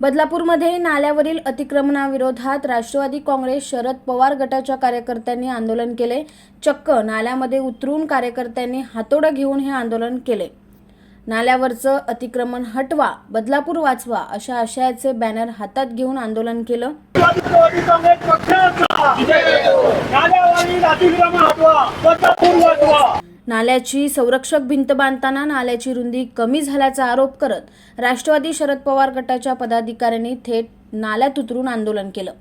बदलापूरमध्ये नाल्यावरील अतिक्रमणाविरोधात राष्ट्रवादी काँग्रेस शरद पवार गटाच्या कार्यकर्त्यांनी आंदोलन केले. चक्क नाल्यामध्ये उतरून कार्यकर्त्यांनी हातोडा घेऊन हे आंदोलन केले. नाल्यावरचं अतिक्रमण हटवा बदलापूर वाचवा अशा आशयाचे बॅनर हातात घेऊन आंदोलन केलं. नाल्याची संरक्षक भिंत बांधताना नाल्याची रुंदी कमी झाल्याचा आरोप करत राष्ट्रवादी शरद पवार गटाच्या पदाधिकाऱ्यांनी थेट नाल्यात उतरून आंदोलन केलं.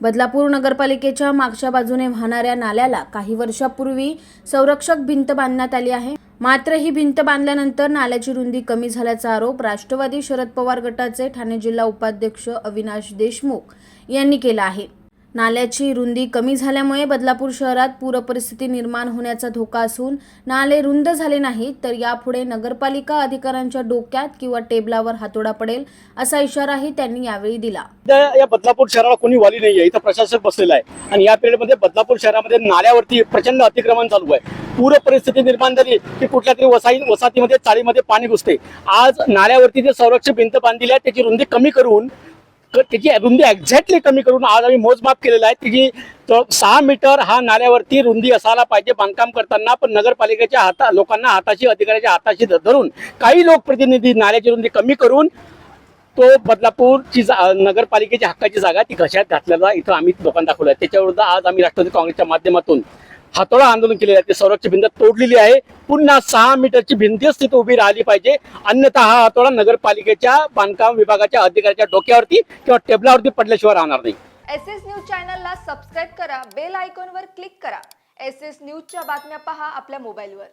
बदलापूर नगरपालिकेच्या मागच्या बाजूने वाहणाऱ्या नाल्याला काही वर्षापूर्वी संरक्षक भिंत बांधण्यात आली आहे. मात्र ही भिंत बांधल्यानंतर नाल्याची रुंदी कमी झाल्याचा आरोप राष्ट्रवादी शरद पवार गटाचे ठाणे जिल्हा उपाध्यक्ष अविनाश देशमुख यांनी केला आहे. नाल्याची रुंदी कमी झाल्यामुळे बदलापूर शहरात पूरपरिस्थिती निर्माण होण्याचा धोका असून नाले रुंद झाले नाहीत तर यापुढे नगरपालिका अधिकाऱ्यांच्या डोक्यात किंवा टेबलावर हातोडा पडेल असा इशाराही त्यांनी यावेळी दिला. या बदलापूर शहराला कोणी वाली नाहीये इथं प्रशासक बसलेला आहे. आणि या पिरियडमध्ये बदलापूर शहरामध्ये नाल्यावरती प्रचंड अतिक्रमण चालू आहे. पूर परिस्थिती निर्माण झाली की कुठल्या तरी वसाई वसाहतीमध्ये चाळीमध्ये पाणी घुसते. आज नाल्यावरती जे संरक्षक भिंत बांधलेली आहे त्याची रुंदी कमी करून त्याची रुंदी एक्झॅक्टली कमी करून आज आम्ही मोजमाप केलेला आहे. त्याची तो सहा मीटर हा नाल्यावरती रुंदी असायला पाहिजे बांधकाम करताना पण नगरपालिकेच्या हाता लोकांना हाताशी अधिकाऱ्याच्या हाताशी धरून काही लोकप्रतिनिधी नाल्याची रुंदी कमी करून तो बदलापूरची जा नगरपालिकेच्या हक्काची जागा ती घशात घातलेला इथं आम्ही लोकांना दाखवलं आहे त्याच्याविरुद्ध आज आम्ही राष्ट्रवादी काँग्रेसच्या माध्यमातून हातोळा आंदोलन केलेलं आहे. ते संरक्षण भिंत तोडलेली आहे. पुन्हा सहा मीटरची भिंतीच तिथे उभी राहिली पाहिजे. अन्यथा हा हातोडा नगरपालिकेच्या बांधकाम विभागाच्या अधिकाऱ्याच्या डोक्यावरती किंवा टेबलावरती पडल्याशिवाय राहणार नाही. एस एस न्यूज चॅनलला सबस्क्राईब करा बेल आयकॉनवर क्लिक करा. एस एस न्यूजच्या बातम्या पहा आपल्या मोबाईलवर.